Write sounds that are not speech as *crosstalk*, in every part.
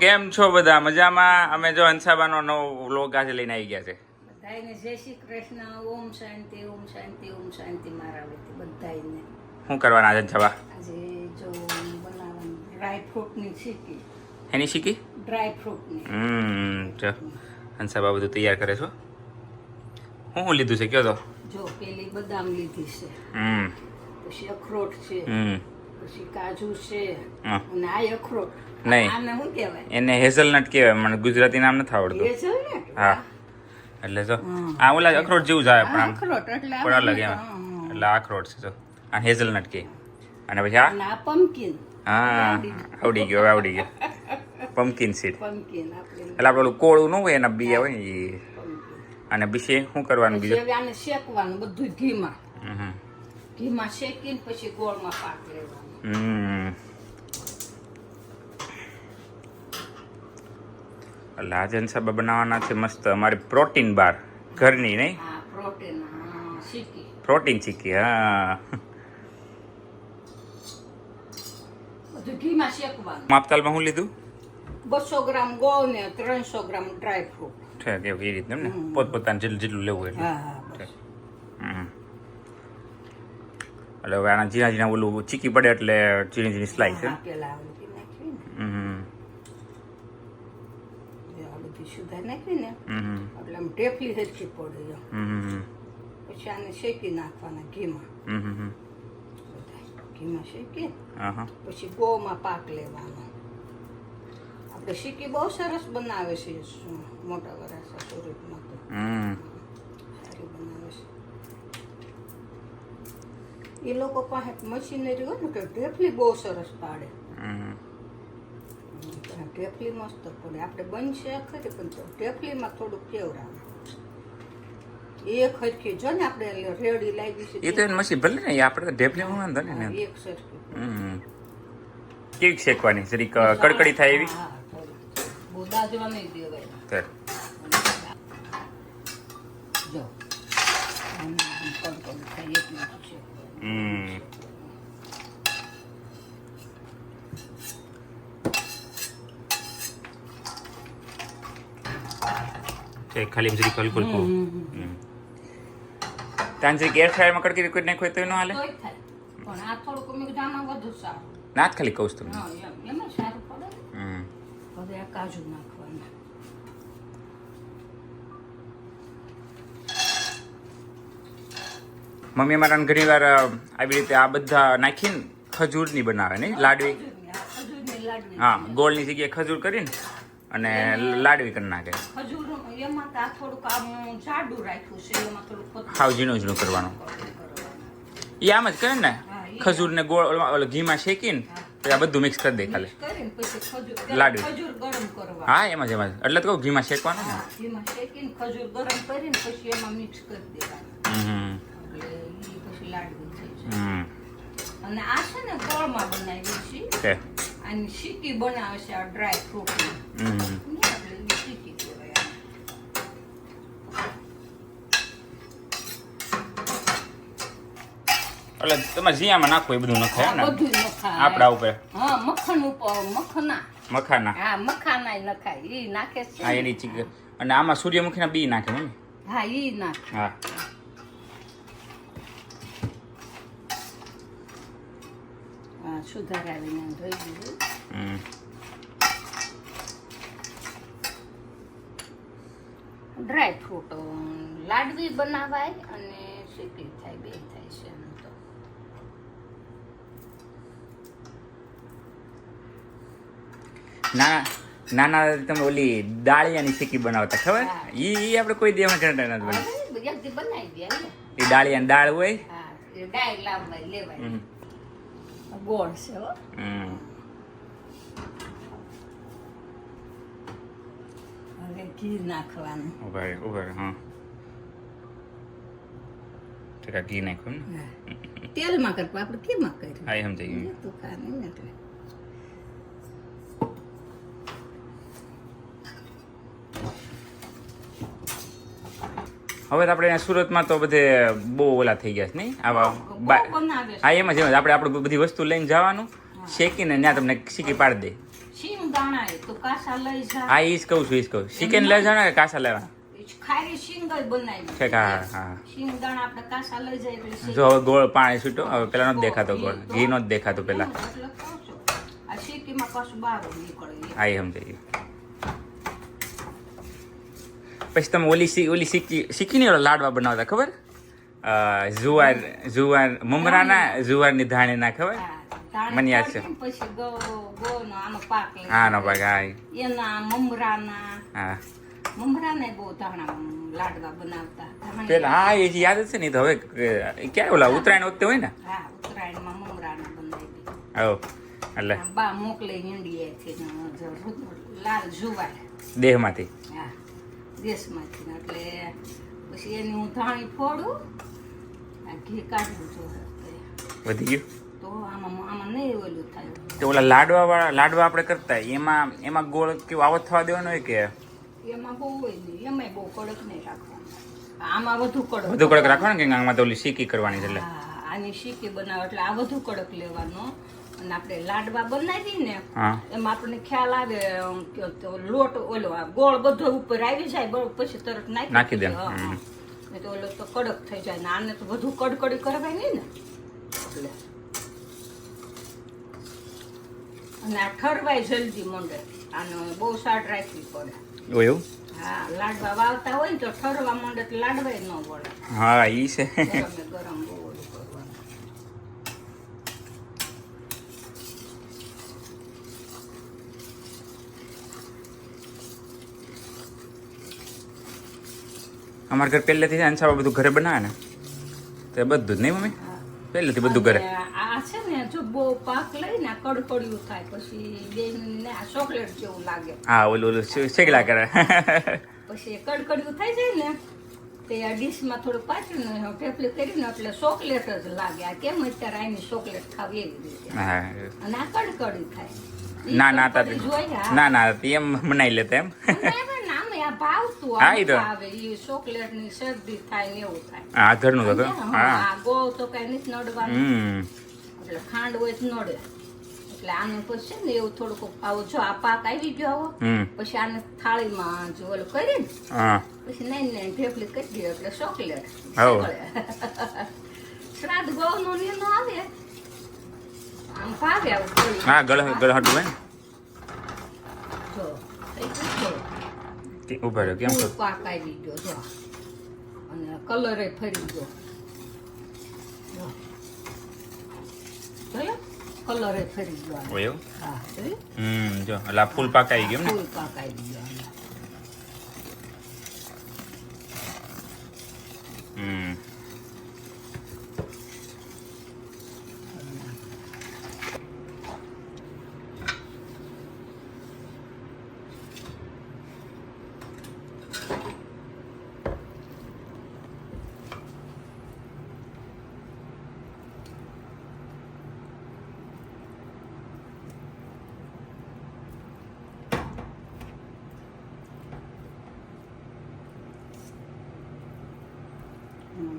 કેમ છો બધા? મજામાં? અમે જો હંસાબાનો નવો વ્લોગ આજે લઈને આવી ગયા છે. બધાયને જય શ્રી કૃષ્ણ. ઓમ શાંતિ ઓમ શાંતિ ઓમ શાંતિ મારા વતી બધાયને. શું કરવાના આજે હંસાબા? આજે જો બનાવવાની ડ્રાય ફ્રૂટની ચીકી એની શીખી? ડ્રાય ફ્રૂટની હમ જો હંસાબા બધું તૈયાર કરે છો હું. શું લીધું છે? કયો તો? જો પેલી બદામ લીધી છે. હમ. પછી અખરોટ છે. હમ. પછી કાજુ છે અને આ અખરોટ. નહીં. આને શું કહેવાય? એને હેઝલનટ કહેવાય મને ગુજરાતી નામ નથી આવડતું. હા. એટલે જો. આ ઓલા અખરોટ જેવું જ આવે પણ આમ અખરોટ એટલે પણ અલગ એમ. એટલે આ અખરોટ છે જો. આ હેઝલનટ કે. અને પછી આ? પમ્પકિન હા આવડી ગયો. આવડી ગયો પમ્પકિન સીડ પમ્પકિન એટલે આપણે ઓલું કોળું ન હોય એના બી હોય ને અને બીજે શું કરવાનું પછી બીજું? આને શેકવાનું બધું ઘીમાં. ઘીમાં શેકીને પછી ગોળમાં પાક લેવાનો. આજે સાહેબ બનાવવાના છે મસ્ત. અમારી પ્રોટીન બાર. ઘરની નહીં? પ્રોટીન ચીકી હા. માપતાલમાં શું લીધું? બસો ગ્રામ ગોળ ને ત્રણસો ગ્રામ ડ્રાય ફ્રૂટ. ઠીક એવું એ એમ ને? પોતપોતાનું જેટલું જેટલું લેવું એટલે. હા. એટલે હવે આના ઝીણા ઝીણા ઓલું ચીકી પડે એટલે ઝીણી ઝીણી સ્લાઈસ. પછી આને શેકી નાખવાના ઘીમાં. હમ હમ બધા ઘીમાં શેકી પછી ગોમાં પાક લેવાનો. આપણે શીકી બહુ સરસ બનાવે છે મોટા વરાસા સુરતમાં તો હમ સારી બનાવે છે એ લોકો પાસે મશીનરી હોય ને કે ઢેફલી બહુ સરસ પાડે. ઢેફલી મસ્ત પડે. આપણે બનશે ખરી પણ ઢેફલીમાં થોડુંક કેવડાવે એક હરખી જો ને આપણે રેડી લાગી છે એ તો એને મસી ભલે ને આપણે ઢેફલી હું વાંધો ને. એક સરખી. હમ. કેવી શેકવાની? કડકડી થાય એવી. બહુ દાજવા નહીં દેવાય. જો. થાય એટલું હમ. ખાલી જરીક હલકું હલકું હમ. જે ગેર એર ફ્રાયરમાં કડકી કોઈ નાખો તો ન હાલે? પણ આ થોડું કમી કીધું વધુ સારું. ના ખાલી કહું તમને. એમાં સારું પડે હમ. હવે આ કાજુ નાખવાના. મમ્મી અમારા ઘણી વાર આવી રીતે આ બધા નાખીને ખજૂરની બનાવે નહીં? લાડવી? હા ગોળની જગ્યાએ ખજૂર કરીને અને લાડવી કરી નાખે. હાવ ઝીણું ઝીણું કરવાનું. એ આમ જ કરે ને? ખજૂરને ઈ ખજૂર ને ગોળ ઓલા- ઘીમાં શેકીને આ બધું મિક્સ કરી દે ખાલી. લાડવી. હા એમાં જ એમાં. એટલે તો કહું ઘીમાં શેકવાનું ને? ઘીમાં શેકીને ખજૂર ગરમ કરીને પછી એમાં મિક્સ કરી દેવાનું. જાય. હમ. અને આ છે ને ગોળમાં બનાવી છે. અને શીકી બનાવે છે આ ડ્રાય ફ્રૂટ એટલે તમે જીયામાં નાખો એ બધું નખાય ને? બધું નખાય. આપણા ઉપર? હા મખન ઉપર મખના. મખાના? હા મખાના નખાય. ઈ નાખે છે. હા એની ચીક અને આમાં સૂર્યમુખીના બી નાખે ને? હા ઈ નાખે. હા. હા સુધારાવીને ધોઈ દીધું. ડ્રાય ફ્રૂટ લાડવી બનાવાય અને શેકી થાય બે થાય છે એમ તો. નાના નાના તમે ઓલી દાળિયાની શીકી બનાવતા ખબર? ઈ ઈ આપણે કોઈ દેવા કરતા નથી બની હવે એક દી બનાવી દે. એ દાળિયાની દાળ હોય? હા દાળ લાવવા લેવાય. ગોળ છે હો. હવે ઘી નાખવાનું. ઊભા રહે ઊભા રહે હા. ઠીક ઘી નાખ્યું ને. તેલમાં કરવું આપણે કેમાં કર્યું. હા એ સમજાઈ ગયું. તું ખાને એટલે. હવે આપણે અહીંયા સુરતમાં તો બધે બહુ ઓલા થઈ ગયા છે નહીં? આવા હા એમ જ એમ જ. આપણે આપણે બધી વસ્તુ લઈને જવાનું શેકીને ત્યાં તમને શીકી પાડી દે. હા એ જા. કહું છું એ જ કહું. શીખીને લઈ જવાના કે કાસા લેવા ખારી શીંગ જ હવે ગોળ પાણી છૂટો હવે પેલા નો દેખાતો ગોળ. ઘી નો જ દેખાતો પેલા. આઈ આ સમજાય પછી તમે ઓલી સી ઓલી સિક્કી શીકીની ઓલા લાડવા બનાવતા ખબર? જુવાર જુવાર મમરાના જુવારની ધાણીના ખબર? મને યાદ છે. પાક હા નો ભાગ હા. એના મમરાના. હા. મમરાને બહુ ધાણા લાડવા બનાવતા. પેલા હા એ યાદ છે ને તો હવે ક્યારે ઓલા ઉત્તરાયણ વખતે હોય ને? હા ઉત્તરાયણમાં મમરાના બનાવી હો એટલે. બા મોકલે ને લાલ જુવાર. દેહમાંથી. દેશમાંથી એટલે પછી એની હું ધાણી ફોડું આ ઘી કાઢવું જોઈએ વધી ગયું? તો આમાં આમાં નહીં ઓલું થાય. તો ઓલા લાડવા વાળા લાડવા આપણે કરતા એમાં એમાં ગોળ કેવું આવો થવા દેવાનો હોય કે? એમાં બહુ હોય નહીં એમાંય બહુ કડક નહીં રાખવાનું. આમાં વધુ કડક. વધુ કડક રાખવાનું કે આમાં તો ઓલી શીકી કરવાની છે એટલે? આની શીકી બનાવે એટલે આ વધુ કડક લેવાનો. અને આપણે લાડવા બનાવી ને એમાં આપણને ખ્યાલ આવે કે લોટ ઓલો ગોળ બધો ઉપર આવી જાય પછી તરત નાખી દે, તો ઓલો તો કડક થઈ જાય ને આને તો વધુ કડકડી કરવાય નહીં ને. એટલે. અને આ ઠરવાય જલ્દી મંડે. આનો બહુ સાટ રાખવી પડે. એવું? હા લાડવા વાવતા હોય ને તો ઠરવા મંડે તો લાડવાય ન વળે. હા ઈ છે. ગરમ ગરમ બહુ ઓલું કરવાનું અમારા ઘર પહેલેથી છે અંશાબા બધું ઘરે બનાવે ને. તો બધું જ નહીં મમ્મી? પહેલેથી બધું ઘરે. આ છે ને જો બહુ પાક લઈને કડકડિયું થાય પછી બેન ને આ ચોકલેટ જેવું લાગે. હા ઓલું ઓલું શે- શેકલા કરે. પછી કડકડિયું થઈ જાય ને તે આ ડીશમાં થોડું પાછું ઠેપલી કરીને એટલે ચોકલેટ જ લાગે. આ કેમ અત્યારે આની ચોકલેટ ખાવી એવી રીતે? હા અને આ કડકડી થાય. ના ના. ના ના એમ બનાવી લેતા એમ ભાવતું આવે ઈ ચોકલેટની શરદી થાય ને એવું થાય. હા ઘરનું તો હા, હા તો કઈ નથી નડવાનું. એટલે ખાંડ હોય તો નડે. એટલે આનું પછી ને એવું થોડુંક આવો જો આ પાક આવી ગયો આવો. પછી આને થાળીમાં જો ઓલું કરીને હા. પછી નાની નાની ઢેફલી કરી દે એટલે ચોકલેટ. શ્રાદ્ધ શ્રાદ્ધ ગૌનો નીનો આવે. આમ ભાવે આવું હા ગળ ગળહટું હોય જો ઊભા રહ્યો કેમ ફૂલ પાક આવી ગયો જો અને કલરે ફરી ગયો. કલરે ફરી ગયો. હા. હમ જો એટલે ફૂલ પાક આવી ગયું ને? ફૂલ પાક આવી ગયો આનો. હમ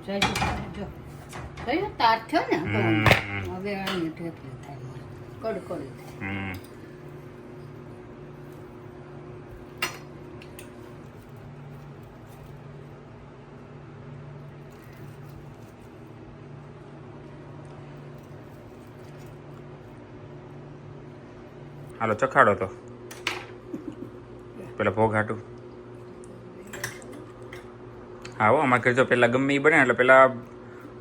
જો? તાર થયો ને? હવે આની ઢેફલી થાય કડકડી થાય. હમ. હાલો ચખાડો તો. *laughs* પેલા ભોગ હાટું. હા અમારે ઘરે તો પેલા ગમે એ બને એટલે પેલા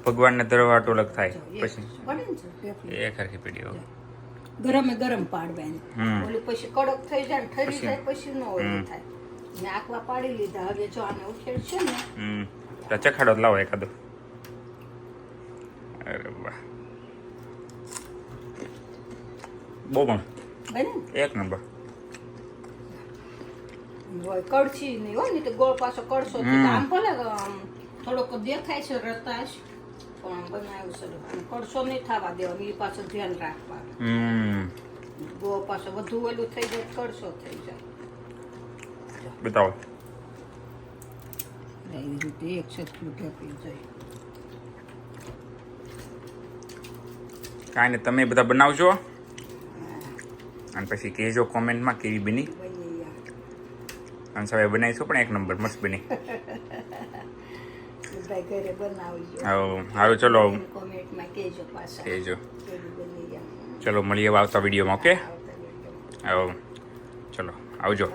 ભગવાનને ધરવા અલગ થાય પછી. એ ખરખી પીડી ગરમે ગરમ પાડવાની ઓલી પછી કડક થઈ જાય ઠરી જાય પછી ન ઓલું. થાય મેં આકવા પાડી લીધા હવે જો આને ઉખેડ છે ને. હમ. ચખાડો લાવો એકાદો. અરે વાહ. બહુ પણ એક નંબર. હોય કડછી નહીં હોય ને તો ગોળ પાછો કડશો આમ ભલે થોડોક દેખાય છે રતાશ પણ બનાવ્યું છે. કડશો નહીં થવા દેવા એ પાછો ધ્યાન રાખવાનું. ગોળ પાછો વધુ ઓલું થઈ જાય કડશો થઈ જાય. બતાવો. એવી રીતે એક સરખું ઢેપી જાય કાંઈ તમે બધા બનાવજો. અને પછી કહેજો કોમેન્ટમાં કેવી બની. અને સવારે બનાવીશું પણ એક નંબર મસ્ત બની. હારું ચલો. કહેજો ચલો મળીએ આવતા વિડીયોમાં ઓકે? આવતા હા ચલો આવજો.